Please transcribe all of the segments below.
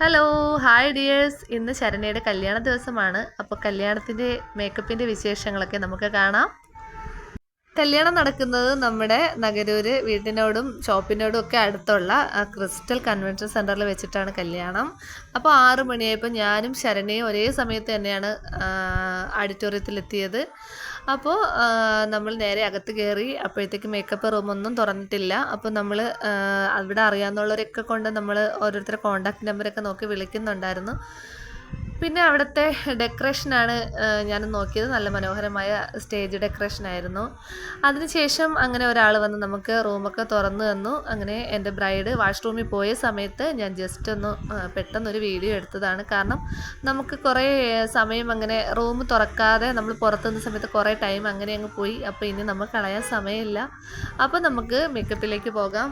Hello hi dears ഇന്ന് ശരണയുടെ കല്യാണ ദിവസമാണ്. അപ്പോൾ കല്യാണത്തിന്റെ മേക്കപ്പിന്റെ വിശേഷങ്ങളൊക്കെ നമുക്ക് കാണാം. കല്യാണം നടക്കുന്നത് നമ്മുടെ നഗരൂര് വീടിനോടും ഷോപ്പിനോടും ഒക്കെ അടുത്തുള്ള ക്രിസ്റ്റൽ കൺവെൻഷൻ സെന്ററിൽ വെച്ചിട്ടാണ് കല്യാണം. അപ്പോൾ ആറ് മണിയായപ്പോൾ ഞാനും ശരണയും ഒരേ സമയത്ത് തന്നെയാണ് ഓഡിറ്റോറിയത്തിലെത്തിയത് അപ്പോൾ നമ്മൾ നേരെ അകത്ത് കയറി അപ്പോഴത്തേക്ക് മേക്കപ്പ് റൂമൊന്നും തുറന്നിട്ടില്ല. അപ്പോൾ നമ്മൾ അവിടെ അറിയാവുന്നവരൊക്കെ കൊണ്ട് നമ്മൾ ഓരോരുത്തരുടെ കോൺടാക്ട് നമ്പറൊക്കെ നോക്കി വിളിക്കുന്നുണ്ടായിരുന്നു. പിന്നെ അവിടുത്തെ ഡെക്കറേഷനാണ് ഞാൻ നോക്കിയത്. നല്ല മനോഹരമായ സ്റ്റേജ് ഡെക്കറേഷൻ ആയിരുന്നു. അതിനുശേഷം അങ്ങനെ ഒരാൾ വന്ന് നമുക്ക് റൂമൊക്കെ തുറന്നു തന്നു. അങ്ങനെ എന്റെ ബ്രൈഡ് വാഷ്റൂമിൽ പോയ സമയത്ത് ഞാൻ ജസ്റ്റ് ഒന്ന് പെട്ടെന്നൊരു വീഡിയോ എടുത്തതാണ്. കാരണം നമുക്ക് കുറേ സമയം അങ്ങനെ റൂം തുറക്കാതെ നമ്മൾ പുറത്തുനിന്ന സമയത്ത് കുറേ ടൈം അങ്ങനെ അങ്ങ് പോയി. അപ്പോൾ ഇനി നമുക്ക് കളയാൻ സമയമില്ല. അപ്പോൾ നമുക്ക് മേക്കപ്പിലേക്ക് പോകാം.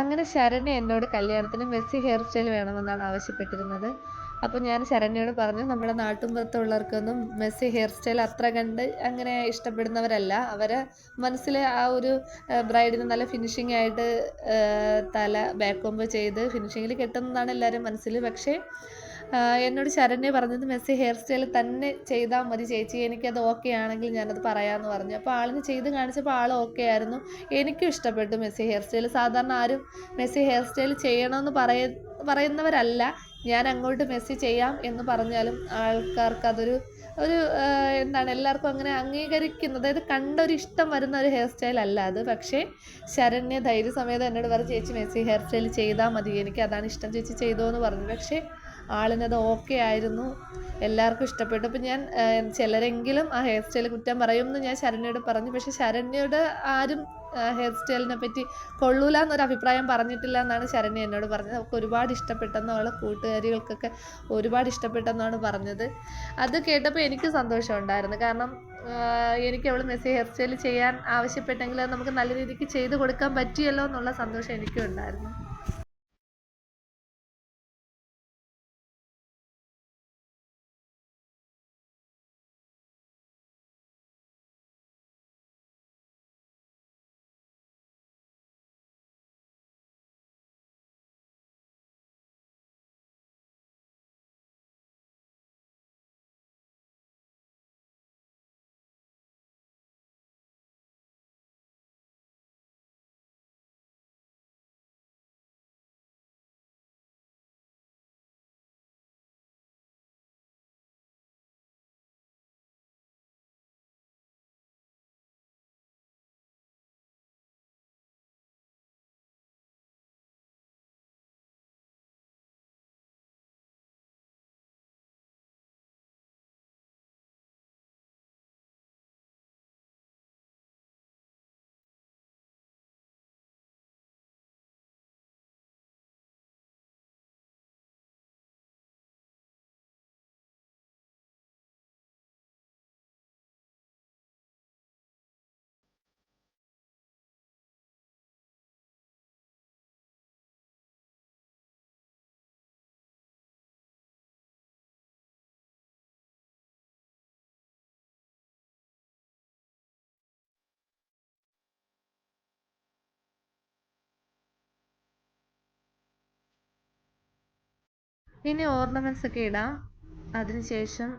അങ്ങനെ ശരണ്യ എന്നോട് കല്യാണത്തിന് മെസ്സി ഹെയർ സ്റ്റൈൽ വേണമെന്നാണ് ആവശ്യപ്പെട്ടിരുന്നത്. അപ്പോൾ ഞാൻ ശരണ്യയോട് പറഞ്ഞു നമ്മുടെ നാട്ടുമ്പുറത്തുള്ളവർക്കൊന്നും മെസ്സി ഹെയർ സ്റ്റൈൽ അത്ര കണ്ട് അങ്ങനെ ഇഷ്ടപ്പെടുന്നവരല്ല. അവരെ മനസ്സിൽ ആ ഒരു ബ്രൈഡിന് നല്ല ഫിനിഷിംഗ് ആയിട്ട് തല ബാക്ക് കൊമ്പ് ചെയ്ത് ഫിനിഷിങ്ങിൽ കെട്ടുന്നതാണ് എല്ലാവരും മനസ്സിൽ പക്ഷേ എന്നോട് ശരണ്യ പറഞ്ഞത് മെസ്സി ഹെയർ സ്റ്റൈൽ തന്നെ ചെയ്താൽ മതി ചേച്ചി. എനിക്കത് ഓക്കെ ആണെങ്കിൽ ഞാനത് പറയാമെന്ന് പറഞ്ഞു. അപ്പോൾ ആളിന് ചെയ്ത് കാണിച്ചപ്പോൾ ആൾ ഓക്കെ ആയിരുന്നു. എനിക്കും ഇഷ്ടപ്പെട്ടു മെസ്സി ഹെയർ സ്റ്റൈൽ സാധാരണ ആരും മെസ്സി ഹെയർ സ്റ്റൈൽ ചെയ്യണമെന്ന് പറയ പറയുന്നവരല്ല. ഞാൻ അങ്ങോട്ട് മെസ്സി ചെയ്യാം എന്ന് പറഞ്ഞാലും ആൾക്കാർക്ക് അതൊരു ഒരു എന്താണ് എല്ലാവർക്കും അങ്ങനെ അംഗീകരിക്കുന്നത് അതായത് കണ്ടൊരു ഇഷ്ടം വരുന്ന ഒരു ഹെയർ സ്റ്റൈൽ അല്ല അത്. പക്ഷേ ശരണ്യ ധൈര്യസമേതം എന്നോട് പറഞ്ഞു ചേച്ചി മെസ്സി ഹെയർ സ്റ്റൈൽ ചെയ്താൽ മതി. എനിക്ക് അതാണ് ഇഷ്ടം. ചേച്ചി ചെയ്തോ എന്ന് പറഞ്ഞു. പക്ഷേ ആളിനത് ഓക്കെ ആയിരുന്നു. എല്ലാവർക്കും ഇഷ്ടപ്പെട്ടു. അപ്പം ഞാൻ ചിലരെങ്കിലും ആ ഹെയർ സ്റ്റൈൽ കുറ്റം പറയുമെന്ന് ഞാൻ ശരണ്യയോട് പറഞ്ഞു. പക്ഷെ ശരണ്യോട് ആരും ഹെയർ സ്റ്റൈലിനെ പറ്റി കൊള്ളൂല എന്നൊരു അഭിപ്രായം പറഞ്ഞിട്ടില്ല എന്നാണ് ശരണ്യ എന്നോട് പറഞ്ഞത്. അവൾക്ക് ഒരുപാട് ഇഷ്ടപ്പെട്ടെന്ന് അവളെ കൂട്ടുകാരികൾക്കൊക്കെ ഒരുപാട് ഇഷ്ടപ്പെട്ടെന്നാണ് പറഞ്ഞത്. അത് കേട്ടപ്പോൾ എനിക്ക് സന്തോഷം ഉണ്ടായിരുന്നു. കാരണം എനിക്ക് അവൾ മെസ്സി ഹെയർ സ്റ്റൈൽ ചെയ്യാൻ ആവശ്യപ്പെട്ടെങ്കിൽ നമുക്ക് നല്ല രീതിക്ക് ചെയ്ത് കൊടുക്കാൻ പറ്റിയല്ലോ എന്നുള്ള സന്തോഷം എനിക്കും ഉണ്ടായിരുന്നു. ഓർണമെന്റ്സ് ഒക്കെ ഇടാം. അതിനുശേഷം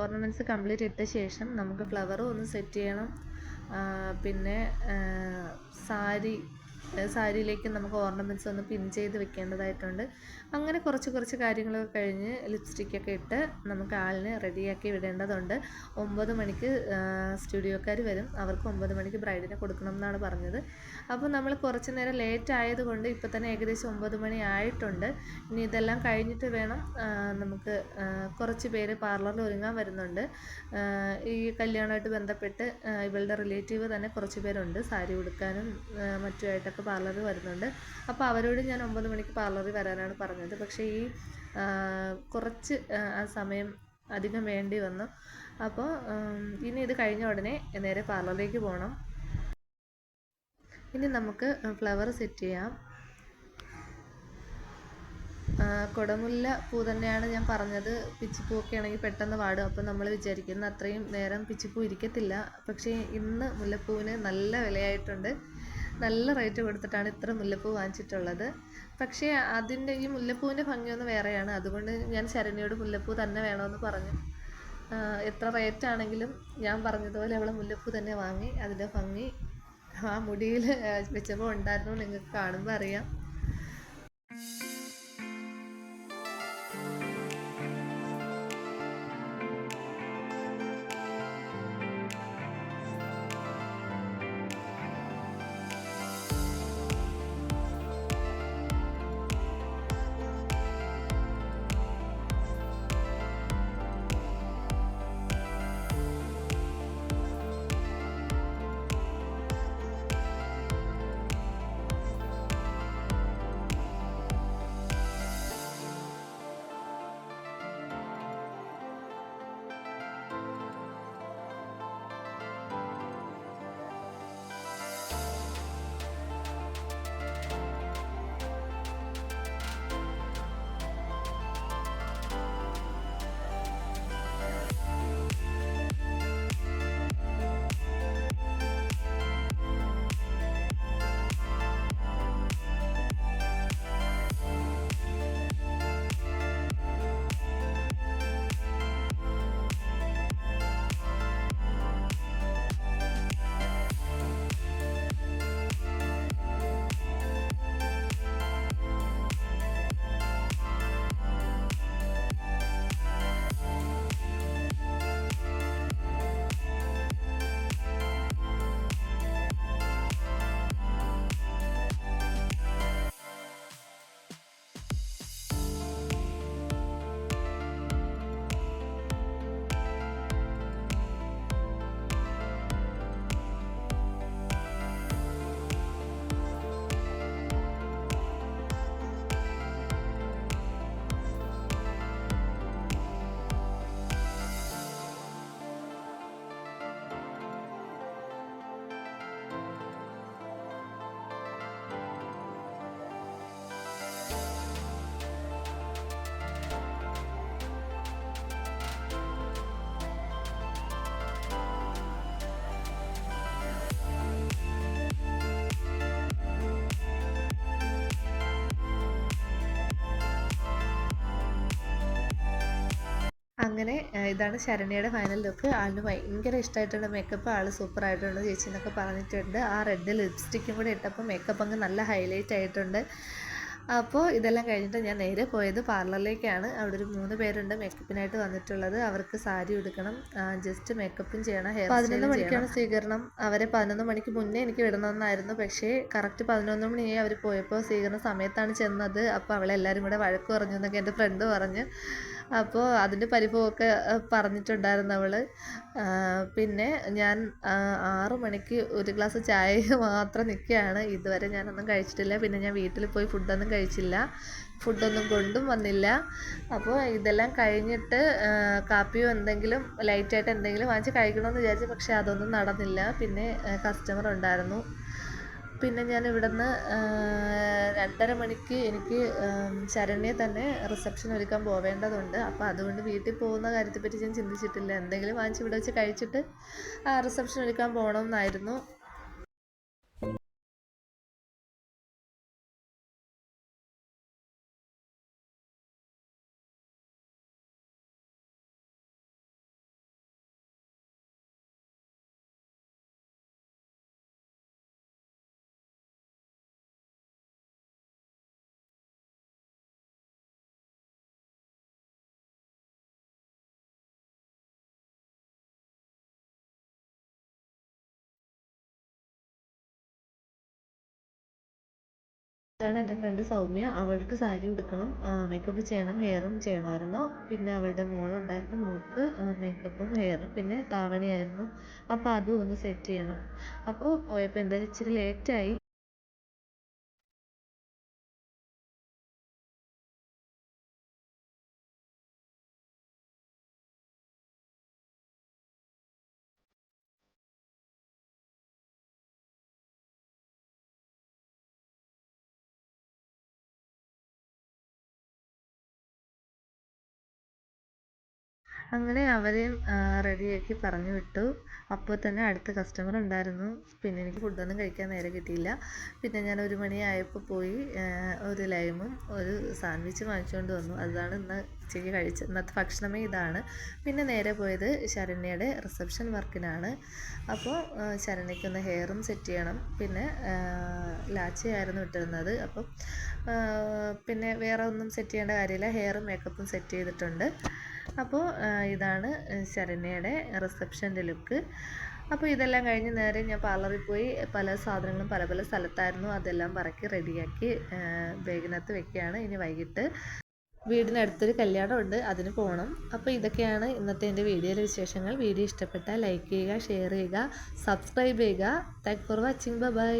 ഓർണമെന്റ്സ് കംപ്ലീറ്റ് ഇട്ട ശേഷം നമുക്ക് ഫ്ലവറും ഒന്ന് സെറ്റ് ചെയ്യണം. പിന്നെ സാരി സാരിയിലേക്ക് നമുക്ക് ഓർണമെന്റ്സ് ഒന്ന് പിൻ ചെയ്ത് വെക്കേണ്ടതായിട്ടുണ്ട്. അങ്ങനെ കുറച്ച് കുറച്ച് കാര്യങ്ങളൊക്കെ കഴിഞ്ഞ് ലിപ്സ്റ്റിക്കൊക്കെ ഇട്ട് നമുക്ക് ആളിനെ റെഡിയാക്കി വിടേണ്ടതുണ്ട്. ഒമ്പത് മണിക്ക് സ്റ്റുഡിയോക്കാർ വരും. അവർക്ക് ഒമ്പത് മണിക്ക് ബ്രൈഡിനെ കൊടുക്കണം എന്നാണ് പറഞ്ഞത്. അപ്പോൾ നമ്മൾ കുറച്ച് നേരം ലേറ്റ് ആയതുകൊണ്ട് ഇപ്പോൾ തന്നെ ഏകദേശം ഒമ്പത് മണി ആയിട്ടുണ്ട്. ഇനി ഇതെല്ലാം കഴിഞ്ഞിട്ട് വേണം നമുക്ക് കുറച്ച് പേര് പാർലറിൽ ഒരുങ്ങാൻ വരുന്നുണ്ട്. ഈ കല്യാണമായിട്ട് ബന്ധപ്പെട്ട് ഇവളുടെ റിലേറ്റീവ് തന്നെ കുറച്ച് പേരുണ്ട്. സാരി ഉടുക്കാനും ആ, മറ്റുമായിട്ടൊക്കെ പാർലറിൽ വരുന്നുണ്ട്. അപ്പോൾ അവരോട് ഞാൻ ഒമ്പത് മണിക്ക് പാർലറിൽ വരാനാണ് പറഞ്ഞത്. പക്ഷേ ഈ കുറച്ച് ആ, സമയം അധികം വേണ്ടി വന്നു. അപ്പോൾ ഇനി ഇത് കഴിഞ്ഞ ഉടനെ നേരെ പാർലറിലേക്ക് പോകണം ഇനി നമുക്ക് ഫ്ലവർ സെറ്റ് ചെയ്യാം. കൊടമുല്ല പൂ തന്നെയാണ് ഞാൻ പറഞ്ഞത്. പിച്ചിപ്പൂ ഒക്കെ ആണെങ്കിൽ പെട്ടെന്ന് വാടും. അപ്പോൾ നമ്മൾ വിചാരിക്കുന്ന അത്രയും നേരം പിച്ചിപ്പൂ ഇരിക്കത്തില്ല. പക്ഷേ ഇന്ന് മുല്ലപ്പൂവിന് നല്ല വിലയായിട്ടുണ്ട്. നല്ല റേറ്റ് കൊടുത്തിട്ടാണ് ഇത്ര മുല്ലപ്പൂ വാങ്ങിച്ചിട്ടുള്ളത്. പക്ഷേ അതിന്റെ ഈ മുല്ലപ്പൂവിന്റെ ഭംഗിയൊന്ന് വേറെയാണ്. അതുകൊണ്ട് ഞാൻ ശരണ്യോട് മുല്ലപ്പൂ തന്നെ വേണമെന്ന് പറഞ്ഞു. എത്ര റേറ്റ് ആണെങ്കിലും ഞാൻ പറഞ്ഞതുപോലെ അവൾ മുല്ലപ്പൂ തന്നെ വാങ്ങി. അതിന്റെ ഭംഗി ആ മുടിയിൽ വെച്ചപ്പോൾ ഉണ്ടായിരുന്നു. നിങ്ങൾക്ക് കാണുമ്പോൾ അറിയാം. അങ്ങനെ ഇതാണ് ശരണ്യയുടെ ഫൈനൽ ലുക്ക് ആളിന് ഭയങ്കര ഇഷ്ടമായിട്ടുണ്ട് മേക്കപ്പ് ആൾ സൂപ്പർ ആയിട്ടുണ്ട് ചേച്ചി എന്നൊക്കെ പറഞ്ഞിട്ടുണ്ട്. ആ റെഡ് ലിപ്സ്റ്റിക്കും കൂടെ ഇട്ടപ്പോൾ മേക്കപ്പ് അങ്ങ് നല്ല ഹൈലൈറ്റ് ആയിട്ടുണ്ട്. അപ്പോൾ ഇതെല്ലാം കഴിഞ്ഞിട്ട് ഞാൻ നേരെ പോയത് പാർലറിലേക്കാണ്. അവിടെ ഒരു മൂന്ന് പേരുണ്ട് മേക്കപ്പിനായിട്ട് വന്നിട്ടുള്ളത്. അവർക്ക് സാരി ഉടുക്കണം ജസ്റ്റ് മേക്കപ്പും ചെയ്യണം ഹെയർ പതിനൊന്ന് മണിക്കാണ് സ്വീകരണം. അവരെ പതിനൊന്ന് മണിക്ക് മുന്നേ എനിക്ക് വിടണമെന്നായിരുന്നു. പക്ഷേ കറക്റ്റ് പതിനൊന്ന് മണിയായി അവർ പോയപ്പോൾ സ്വീകരണ സമയത്താണ് ചെന്നത്. അപ്പോൾ അവളെല്ലാവരും കൂടെ വഴക്ക് പറഞ്ഞു എന്നൊക്കെ എന്റെ ഫ്രണ്ട് പറഞ്ഞ്. അപ്പോൾ അതിന്റെ പരിഭവമൊക്കെ പറഞ്ഞിട്ടുണ്ടായിരുന്നു അവൾ പിന്നെ ഞാൻ ആറ് മണിക്ക് ഒരു ഗ്ലാസ് ചായ മാത്രം നിൽക്കുകയാണ്. ഇതുവരെ ഞാനൊന്നും കഴിച്ചിട്ടില്ല. പിന്നെ ഞാൻ വീട്ടിൽ പോയി ഫുഡൊന്നും കഴിച്ചില്ല. ഫുഡൊന്നും കൊണ്ടും വന്നില്ല. അപ്പോൾ ഇതെല്ലാം കഴിഞ്ഞിട്ട് കാപ്പിയോ എന്തെങ്കിലും ലൈറ്റായിട്ട് എന്തെങ്കിലും വാങ്ങിച്ച് കഴിക്കണമെന്ന് വിചാരിച്ചു പക്ഷേ അതൊന്നും നടന്നില്ല. പിന്നെ കസ്റ്റമർ ഉണ്ടായിരുന്നു. പിന്നെ ഞാൻ ഇവിടുന്ന് രണ്ടര മണിക്ക് എനിക്ക് ശരണ്യെ തന്നെ റിസപ്ഷൻ ഒരുക്കാൻ പോവേണ്ടതുണ്ട്. അപ്പോൾ അതുകൊണ്ട് വീട്ടിൽ പോകുന്ന കാര്യത്തെപ്പറ്റി ഞാൻ ചിന്തിച്ചിട്ടില്ല. എന്തെങ്കിലും വാങ്ങിച്ച് ഇവിടെ വെച്ച് കഴിച്ചിട്ട് റിസപ്ഷൻ ഒരുക്കാൻ പോകണമെന്നായിരുന്നു എന്റെ ഫ്രണ്ട് സൗമ്യ. അവൾക്ക് സാരി ഉടുക്കണം മേക്കപ്പ് ചെയ്യണം ഹെയറും ചെയ്യണമായിരുന്നു. പിന്നെ അവളുടെ മോളുണ്ടായിരുന്നു മോൾക്ക് മേക്കപ്പും ഹെയറും പിന്നെ താവണിയായിരുന്നു അപ്പോൾ അതും ഒന്ന് സെറ്റ് ചെയ്യണം. അപ്പോൾ പോയപ്പോൾ എന്തായാലും ഇച്ചിരി ലേറ്റായി അങ്ങനെ അവരെയും റെഡിയാക്കി പറഞ്ഞു വിട്ടു. അപ്പോൾ തന്നെ അടുത്ത കസ്റ്റമർ ഉണ്ടായിരുന്നു. പിന്നെ എനിക്ക് ഫുഡൊന്നും കഴിക്കാൻ നേരം കിട്ടിയില്ല. പിന്നെ ഞാൻ ഒരു മണിയായപ്പോൾ പോയി ഒരു ലൈമും ഒരു സാൻഡ്വിച്ചും വാങ്ങിച്ചുകൊണ്ട് വന്നു. അതാണ് ഇന്ന് ഉച്ചയ്ക്ക് കഴിച്ച ഇന്നത്തെ ഭക്ഷണമേ ഇതാണ്. പിന്നെ നേരെ പോയത് ശരണ്യയുടെ റിസപ്ഷൻ വർക്കിനാണ് അപ്പോൾ ശരണ്യക്കൊന്ന് ഹെയറും സെറ്റ് ചെയ്യണം. പിന്നെ ലാച്ചയായിരുന്നു ഇട്ടിരുന്നത്. അപ്പം പിന്നെ വേറെ ഒന്നും സെറ്റ് ചെയ്യേണ്ട കാര്യമില്ല. ഹെയറും മേക്കപ്പും സെറ്റ് ചെയ്തിട്ടുണ്ട്. അപ്പോൾ ഇതാണ് ശരണ്യയുടെ റിസപ്ഷന്റെ ലുക്ക് അപ്പോൾ ഇതെല്ലാം കഴിഞ്ഞ് നേരെ ഞാൻ പാർലറിൽ പോയി പല സാധനങ്ങളും പല പല സ്ഥലത്തായിരുന്നു അതെല്ലാം പറക്കി റെഡിയാക്കി ബാഗിനകത്ത് വെക്കുകയാണ്. ഇനി വൈകിട്ട് വീടിനടുത്തൊരു കല്യാണമുണ്ട് അതിന് പോകണം അപ്പോൾ ഇതൊക്കെയാണ് ഇന്നത്തെ എന്റെ വീഡിയോയിലെ വിശേഷങ്ങൾ. വീഡിയോ ഇഷ്ടപ്പെട്ടാൽ ലൈക്ക് ചെയ്യുക ഷെയർ ചെയ്യുക സബ്സ്ക്രൈബ് ചെയ്യുക. Thank for watching bye